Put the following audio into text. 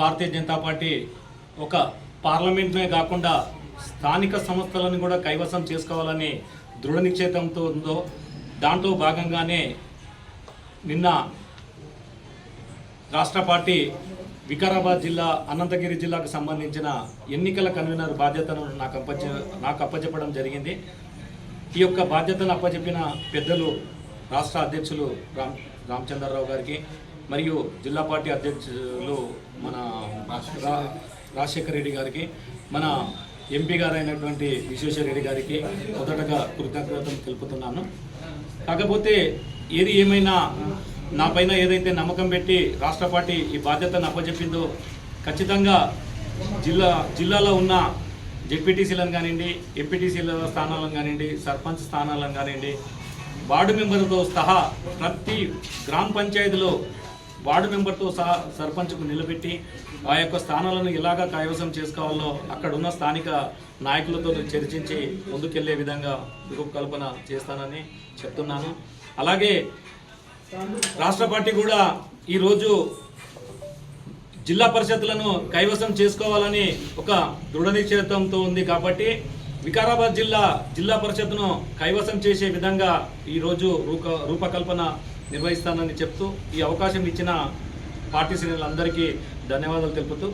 Bharatiya Janata party ఒక పార్లమెంట్నే కాకుండా స్థానిక సంస్థలను కూడా కైవసం చేసుకోవాలని దృఢ నిశ్చయితంతో ఉందో దాంట్లో భాగంగానే నిన్న రాష్ట్ర పార్టీ వికారాబాద్ జిల్లా అనంతగిరి జిల్లాకు సంబంధించిన ఎన్నికల కన్వీనర్ బాధ్యతను నాకు అప్పచె నాకు అప్పచెప్పడం జరిగింది. ఈ యొక్క బాధ్యతను అప్పచెప్పిన పెద్దలు రాష్ట్ర అధ్యక్షులు రామ్ రామచంద్రరావు గారికి మరియు జిల్లా పార్టీ అధ్యక్షులు మన రా- రాజశేఖర రెడ్డి గారికి మన ఎంపీ గారైనటువంటి విశ్వేశ్వర రెడ్డి గారికి మొదటగా కృతజ్ఞతలు తెలుపుతున్నాను. కాకపోతే ఏది ఏమైనా నా పైన ఏదైతే నమ్మకం పెట్టి రాష్ట్ర పార్టీ ఈ బాధ్యతను అప్పచెప్పిందో ఖచ్చితంగా జిల్లా జిల్లాలో ఉన్న జెడ్పీటీసీలను కానివ్వండి ఎంపీటీసీల స్థానాలను కానివ్వండి సర్పంచ్ స్థానాలను కానివ్వండి వార్డు మెంబర్తో సహా ప్రతి గ్రామ పంచాయతీలో వార్డు మెంబర్తో సహా సర్పంచ్కు నిలబెట్టి ఆ యొక్క స్థానాలను ఎలాగా కైవసం చేసుకోవాలో అక్కడ ఉన్న స్థానిక నాయకులతో చర్చించి ముందుకెళ్ళే విధంగా రూపకల్పన చేస్తానని చెప్తున్నాను. అలాగే రాష్ట్ర పార్టీ కూడా ఈరోజు జిల్లా పరిషత్లను కైవసం చేసుకోవాలని ఒక దృఢ నిశ్చయంతో ఉంది కాబట్టి వికారాబాద్ జిల్లా జిల్లా పరిషత్ను కైవసం చేసే విధంగా ఈరోజు రూప రూపకల్పన నిర్వహిస్తానని చెప్తూ ఈ అవకాశం ఇచ్చిన పార్టీ శ్రేణులందరికీ ధన్యవాదాలు తెలుపుతూ